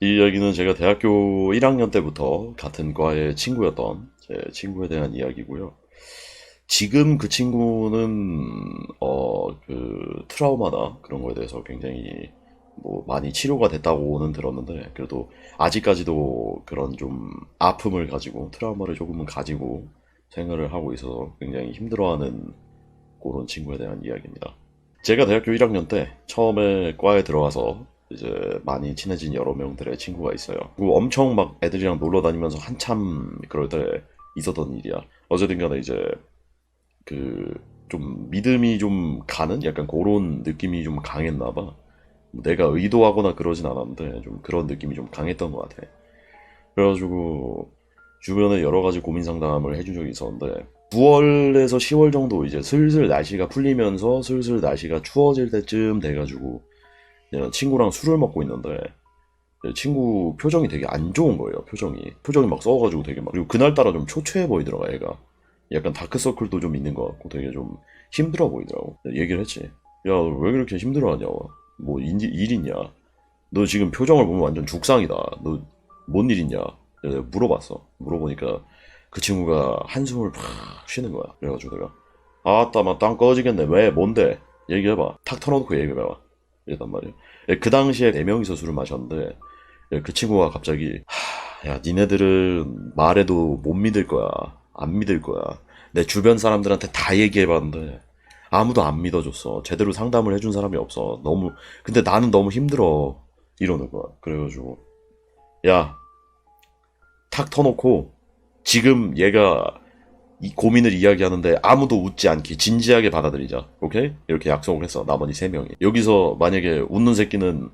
이 이야기는 제가 대학교 1학년 때부터 같은 과의 친구였던 제 친구에 대한 이야기고요. 지금 그 친구는 어 그 트라우마나 그런 거에 대해서 굉장히 뭐 많이 치료가 됐다고는 들었는데 그래도 아직까지도 그런 좀 아픔을 가지고 트라우마를 조금은 가지고 생활을 하고 있어서 굉장히 힘들어하는 그런 친구에 대한 이야기입니다. 제가 대학교 1학년 때 처음에 과에 들어와서 이제 많이 친해진 여러 명들의 친구가 있어요. 그리고 엄청 막 애들이랑 놀러 다니면서 한참 그럴 때 있었던 일이야. 어쨌든 간에 이제 그 좀 믿음이 좀 가는 약간 그런 느낌이 좀 강했나 봐. 뭐 내가 의도하거나 그러진 않았는데 좀 그런 느낌이 좀 강했던 것 같아. 그래가지고 주변에 여러 가지 고민 상담을 해준 적이 있었는데 9월에서 10월 정도 이제 슬슬 날씨가 풀리면서 슬슬 날씨가 추워질 때쯤 돼가지고 친구랑 술을 먹고 있는데 친구 표정이 되게 안 좋은 거예요 표정이. 표정이 막 썩어가지고 되게 막 그리고 그날따라 좀 초췌해 보이더라고 애가. 약간 다크서클도 좀 있는 것 같고 되게 좀 힘들어 보이더라고. 얘기를 했지 야 왜 그렇게 힘들어하냐고 뭐 일, 일 있냐? 너 지금 표정을 보면 완전 죽상이다. 너 뭔 일 있냐? 물어봤어. 물어보니까 그 친구가 한숨을 팍 쉬는 거야. 그래가지고 내가 아따 막땅 꺼지겠네. 왜? 뭔데? 얘기해봐. 탁 털어놓고 얘기해봐 이랬단 말이야 예, 그 당시에 네 명이서 술을 마셨는데 예, 그 친구가 갑자기 하, 야 니네들은 말해도 못 믿을 거야. 안 믿을 거야. 내 주변 사람들한테 다 얘기해봤는데 아무도 안 믿어줬어. 제대로 상담을 해준 사람이 없어. 너무 근데 나는 너무 힘들어. 이러는 거야. 그래가지고 야 탁 터놓고 지금 얘가 이 고민을 이야기하는데 아무도 웃지 않게 진지하게 받아들이자. 오케이? 이렇게 약속을 했어. 나머지 세 명이. 여기서 만약에 웃는 새끼는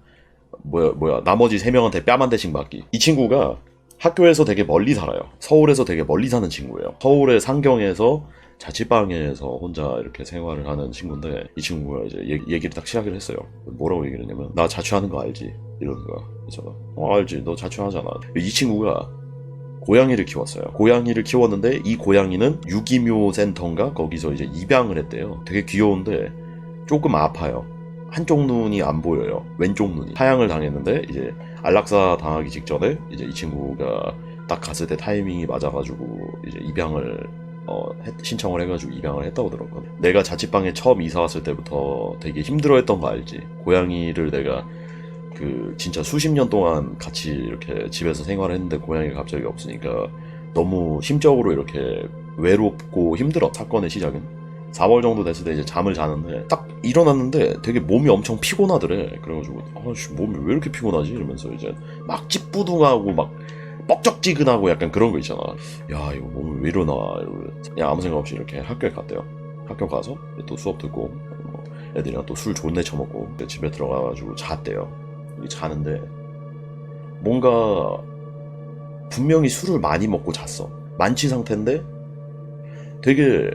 뭐야 뭐야 나머지 세 명한테 뺨 한 대씩 맞기. 이 친구가 학교에서 되게 멀리 살아요. 서울에서 되게 멀리 사는 친구예요. 서울의 상경에서 자취방에서 혼자 이렇게 생활을 하는 친구인데 이 친구가 이제 얘기, 얘기를 딱 시작을 했어요. 뭐라고 얘기를 했냐면 나 자취하는 거 알지? 이러는 거야. 그래서 어 알지. 너 자취하잖아. 이 친구가 고양이를 키웠어요. 고양이를 키웠는데 이 고양이는 유기묘 센터인가 거기서 이제 입양을 했대요. 되게 귀여운데 조금 아파요. 한쪽 눈이 안 보여요. 왼쪽 눈이 사양을 당했는데 이제 안락사 당하기 직전에 이제 이 친구가 딱 갔을 때 타이밍이 맞아가지고 이제 입양을 어, 했- 신청을 해가지고 입양을 했다고 들었거든. 내가 자취방에 처음 이사 왔을 때부터 되게 힘들어했던 거 알지? 고양이를 내가 그 진짜 수십 년 동안 같이 이렇게 집에서 생활했는데 고양이가 갑자기 없으니까 너무 심적으로 이렇게 외롭고 힘들어 사건의 시작은. 4월 정도 됐을 때 이제 잠을 자는데 딱 일어났는데 되게 몸이 엄청 피곤하더래. 그래가지고 아씨 몸이 왜 이렇게 피곤하지? 이러면서 이제 막 찌뿌둥하고 막 뻑적지근하고 약간 그런 거 있잖아. 야 이거 몸이 왜 이러나? 이러고. 그냥 아무 생각 없이 이렇게 학교에 갔대요. 학교 가서 또 수업 듣고 뭐 애들이랑 또 술 존내 처먹고 집에 들어가가지고 잤대요. 이 자는데 뭔가 분명히 술을 많이 먹고 잤어. 만취 상태인데 되게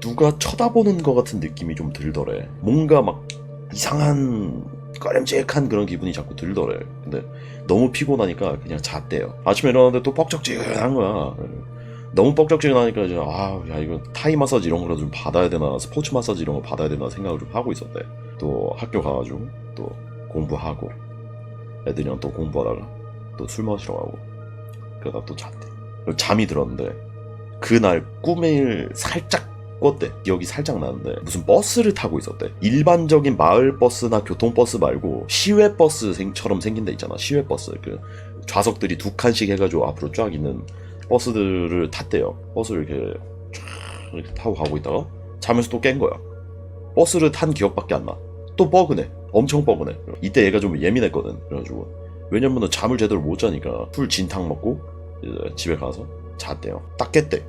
누가 쳐다보는 것 같은 느낌이 좀 들더래. 뭔가 막 이상한 꺼림직한 그런 기분이 자꾸 들더래. 근데 너무 피곤하니까 그냥 잤대요. 아침에 일어났는데 또 뻑적지근한 거야. 너무 뻑적지근하니까 이제 아, 야 이거 타이 마사지 이런 거라도 좀 받아야 되나, 스포츠 마사지 이런 거 받아야 되나 생각을 좀 하고 있었대. 또 학교 가가지고 또 공부하고 애들이랑 또 공부하다가 또 술 마시러 가고 그러다 또 잤대. 그리고 잠이 들었는데 그날 꿈을 살짝 꿨대. 기억이 살짝 나는데 무슨 버스를 타고 있었대. 일반적인 마을 버스나 교통버스 말고 시외 버스처럼 생긴 데 있잖아. 시외 버스. 그 좌석들이 두 칸씩 해가지고 앞으로 쫙 있는 버스들을 탔대요. 버스를 이렇게 쫙 이렇게 타고 가고 있다가 자면서 또 깬 거야. 버스를 탄 기억밖에 안 나. 또 뻐근해. 엄청 뻐근해. 이때 얘가 좀 예민했거든. 그래가지고. 왜냐면은 잠을 제대로 못 자니까 술 진탕 먹고 집에 가서 잤대요. 딱 깼대.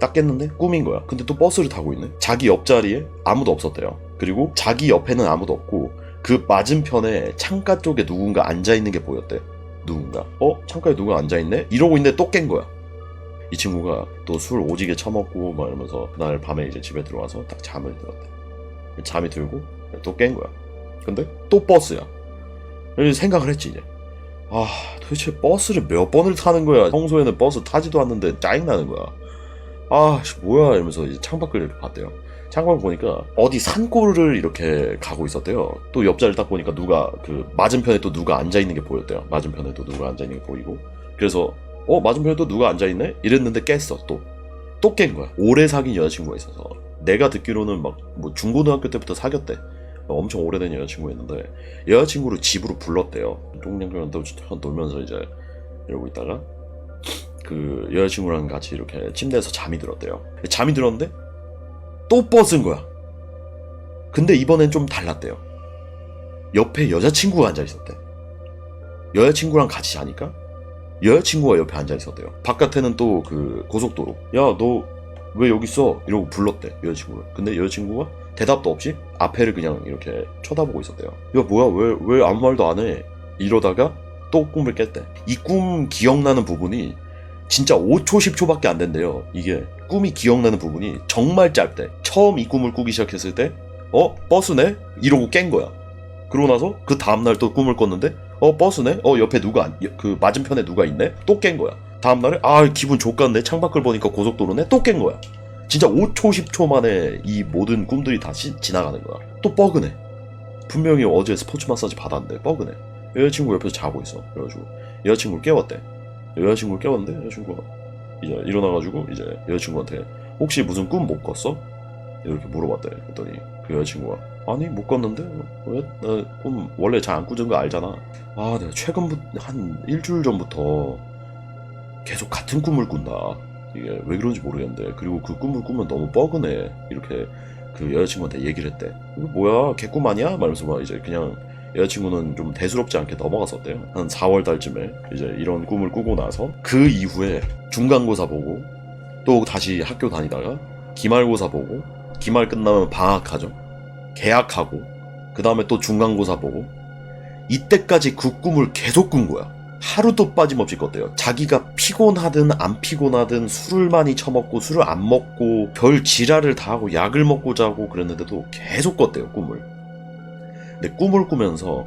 딱 깼는데 꿈인 거야. 근데 또 버스를 타고 있네. 자기 옆자리에 아무도 없었대요. 그리고 자기 옆에는 아무도 없고 그 맞은편에 창가 쪽에 누군가 앉아 있는 게 보였대. 누군가. 어? 창가에 누가 앉아 있네? 이러고 있는데 또 깬 거야. 이 친구가 또 술 오지게 처먹고 막 이러면서 그날 밤에 이제 집에 들어와서 딱 잠을 들었대. 잠이 들고 또 깬 거야. 근데 또 버스야. 생각을 했지 이제. 아 도대체 버스를 몇 번을 타는 거야. 평소에는 버스 타지도 않는데 짜증 나는 거야. 아 씨, 뭐야 이러면서 이제 창밖을 봤대요. 창밖을 보니까 어디 산골을 이렇게 가고 있었대요. 또 옆자리를 딱 보니까 누가 그 맞은편에 또 누가 앉아 있는 게 보였대요. 맞은편에 또 누가 앉아 있는 게 보이고 그래서 어 맞은편에 또 누가 앉아 있네 이랬는데 깼어 또 또 깬 거야. 오래 사귄 여자친구가 있어서 내가 듣기로는 막 뭐 중고등학교 때부터 사귀었대. 엄청 오래된 여자친구였는데 여자친구를 집으로 불렀대요. 또 놀면서 이제 이러고 있다가 그 여자친구랑 같이 이렇게 침대에서 잠이 들었대요. 잠이 들었는데 또 뻗은 거야. 근데 이번엔 좀 달랐대요. 옆에 여자친구가 앉아 있었대. 여자친구랑 같이 자니까 여자친구가 옆에 앉아 있었대요. 바깥에는 또 그 고속도로. 야, 너 왜 여기 있어? 이러고 불렀대, 여자친구를. 근데 여자친구가 대답도 없이 앞에를 그냥 이렇게 쳐다보고 있었대요. 야, 뭐야, 왜, 왜 아무 말도 안 해? 이러다가 또 꿈을 깼대. 이 꿈 기억나는 부분이 진짜 5초, 10초밖에 안 된대요. 이게 꿈이 기억나는 부분이 정말 짧대. 처음 이 꿈을 꾸기 시작했을 때, 어? 버스네? 이러고 깬 거야. 그러고 나서 그 다음날 또 꿈을 꿨는데, 어? 버스네? 어? 옆에 누가, 안- 그 맞은편에 누가 있네? 또 깬 거야. 다음날에, 아, 기분 좋겠네. 창밖을 보니까 고속도로네? 또 깬 거야. 진짜 5초, 10초 만에 이 모든 꿈들이 다 시 지나가는 거야. 또 뻐그네. 분명히 어제 스포츠 마사지 받았는데, 뻐그네. 여자친구 옆에서 자고 있어. 그래가지고, 여자친구를 깨웠대. 여자친구를 깨웠는데 여자친구가 이제 일어나가지고 이제 여자친구한테 혹시 무슨 꿈 못 꿨어? 이렇게 물어봤대. 그랬더니 그 여자친구가 아니 못 꿨는데 왜? 나 꿈 원래 잘 안 꾸는 거 알잖아. 아 내가 최근부터 한 일주일 전부터 계속 같은 꿈을 꾼다. 이게 왜 그런지 모르겠는데 그리고 그 꿈을 꾸면 너무 뻐근해. 이렇게 그 여자친구한테 얘기를 했대. 이거 뭐야 개꿈 아니야? 말면서 막 이제 그냥 여자친구는 좀 대수롭지 않게 넘어갔었대요. 한 4월 달쯤에 이제 이런 꿈을 꾸고 나서 그 이후에 중간고사 보고 또 다시 학교 다니다가 기말고사 보고 기말 끝나면 방학하죠. 개학하고 그 다음에 또 중간고사 보고 이때까지 그 꿈을 계속 꾼 거야. 하루도 빠짐없이 꿨대요. 자기가 피곤하든 안 피곤하든 술을 많이 처먹고 술을 안 먹고 별 지랄을 다 하고 약을 먹고 자고 그랬는데도 계속 꿨대요 꿈을. 근데 꿈을 꾸면서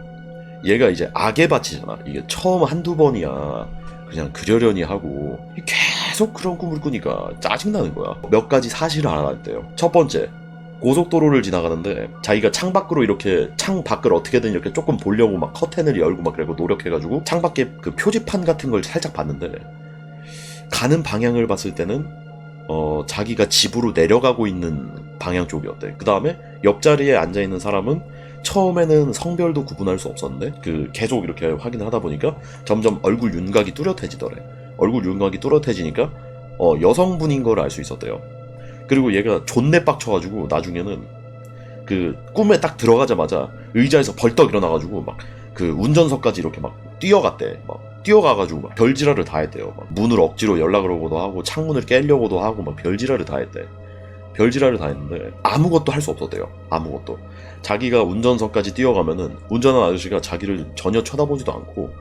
얘가 이제 악에 바치잖아. 이게 처음 한두 번이야. 그냥 그려려니 하고 계속 그런 꿈을 꾸니까 짜증나는 거야. 몇 가지 사실을 알아냈대요. 첫 번째, 고속도로를 지나가는데 자기가 창 밖으로 이렇게 창 밖을 어떻게든 이렇게 조금 보려고 막 커튼을 열고 막 그러고 노력해가지고 창 밖에 그 표지판 같은 걸 살짝 봤는데 가는 방향을 봤을 때는 어 자기가 집으로 내려가고 있는 방향 쪽이었대. 그 다음에 옆자리에 앉아 있는 사람은 처음에는 성별도 구분할 수 없었는데 그 계속 이렇게 확인을 하다 보니까 점점 얼굴 윤곽이 뚜렷해지더래. 얼굴 윤곽이 뚜렷해지니까 어 여성분인 걸 알 수 있었대요. 그리고 얘가 존내 빡쳐가지고 나중에는 그 꿈에 딱 들어가자마자 의자에서 벌떡 일어나가지고 막 그 운전석까지 이렇게 막 뛰어갔대. 막 뛰어가가지고 막 별지랄을 다 했대요. 막 문을 억지로 연락을 오고도 하고 창문을 깨려고도 하고 막 별지랄을 다 했대. 별지랄을 다 했는데 아무것도 할 수 없었대요. 아무것도. 자기가 운전석까지 뛰어가면은 운전하는 아저씨가 자기를 전혀 쳐다보지도 않고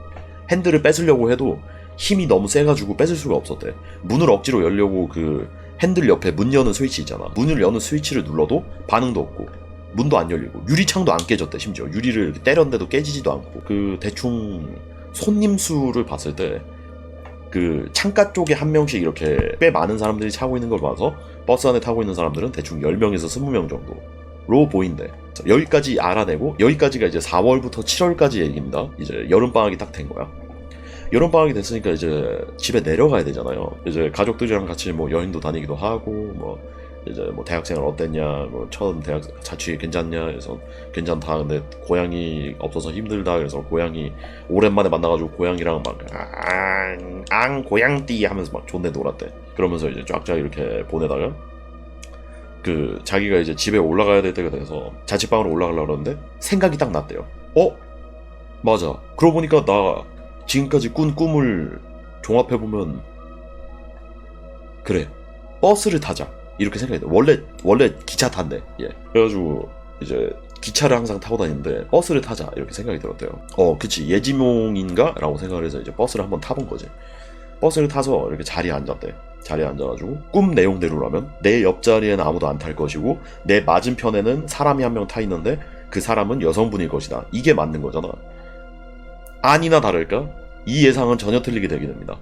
핸들을 뺏으려고 해도 힘이 너무 세가지고 뺏을 수가 없었대. 문을 억지로 열려고 그 핸들 옆에 문 여는 스위치 있잖아. 문을 여는 스위치를 눌러도 반응도 없고 문도 안 열리고 유리창도 안 깨졌대 심지어 유리를 때렸는데도 깨지지도 않고 그 대충 손님 수를 봤을 때 그 창가 쪽에 한 명씩 이렇게 꽤 많은 사람들이 타고 있는 걸 봐서 버스 안에 타고 있는 사람들은 대충 10명에서 20명 정도로 보인대. 자, 여기까지 알아내고 여기까지가 이제 4월부터 7월까지 얘기입니다. 이제 여름 방학이 딱 된 거야. 여름 방학이 됐으니까 이제 집에 내려가야 되잖아요. 이제 가족들이랑 같이 뭐 여행도 다니기도 하고 뭐 이제 뭐 대학생활 어땠냐, 뭐 처음 대학 자취 괜찮냐, 그래서 괜찮다. 근데 고양이 없어서 힘들다. 그래서 고양이 오랜만에 만나가지고 고양이랑 막 앙, 앙 고양띠 하면서 막 존내 놀았대. 그러면서 이제 쫙쫙 이렇게 보내다가 그 자기가 이제 집에 올라가야 될 때가 돼서 자취방으로 올라가려고 그러는데 생각이 딱 났대요. 어? 맞아. 그러고 보니까 나 지금까지 꾼 꿈을 종합해 보면 그래 버스를 타자 이렇게 생각이 돼. 원래 원래 기차 탄대. 예. 그래가지고 이제 기차를 항상 타고 다니는데 버스를 타자 이렇게 생각이 들었대요. 어, 그치 예지몽인가 라고 생각을 해서 이제 버스를 한번 타본 거지. 버스를 타서 이렇게 자리에 앉았대. 자리에 앉아가지고 꿈 내용대로라면 내 옆자리에는 아무도 안 탈 것이고 내 맞은편에는 사람이 한 명 타 있는데 그 사람은 여성분일 것이다. 이게 맞는 거잖아. 아니나 다를까 이 예상은 전혀 틀리게 되게 됩니다.